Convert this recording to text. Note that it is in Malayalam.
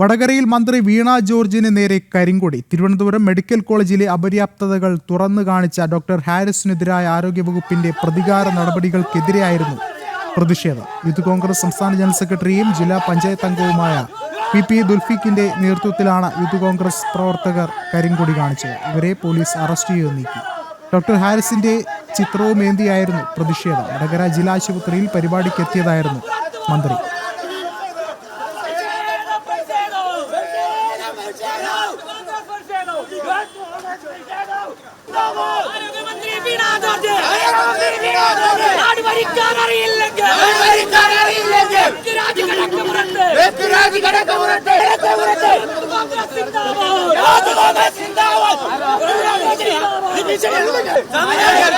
വടകരയിൽ മന്ത്രി വീണ ജോർജിന് നേരെ കരിങ്കൊടി. തിരുവനന്തപുരം മെഡിക്കൽ കോളേജിലെ അപര്യാപ്തതകൾ തുറന്നു കാണിച്ച ഡോക്ടർ ഹാരിസിനെതിരായ ആരോഗ്യവകുപ്പിന്റെ പ്രതികാര നടപടികൾക്കെതിരെയായിരുന്നു പ്രതിഷേധം. യൂത്ത് കോൺഗ്രസ് സംസ്ഥാന ജനറൽ സെക്രട്ടറിയും ജില്ലാ പഞ്ചായത്ത് അംഗവുമായ പി പി ദുൽഫിക്കിന്റെ നേതൃത്വത്തിലാണ് യൂത്ത് കോൺഗ്രസ് പ്രവർത്തകർ കരിങ്കൊടി കാണിച്ചത്. ഇവരെ പോലീസ് അറസ്റ്റ് ചെയ്ത് നീക്കി. ഡോക്ടർ ഹാരിസിന്റെ ചിത്രവും ഏന്തിയായിരുന്നു പ്രതിഷേധം. വടകര ജില്ലാ ആശുപത്രിയിൽ പരിപാടിക്കെത്തിയതായിരുന്നു മന്ത്രി. ആരോഗ്യമന്ത്രി വീണ ജോർജ് നാട് ഭരിക്കാൻ അറിയില്ലെങ്കിൽ. കോൺഗ്രസ്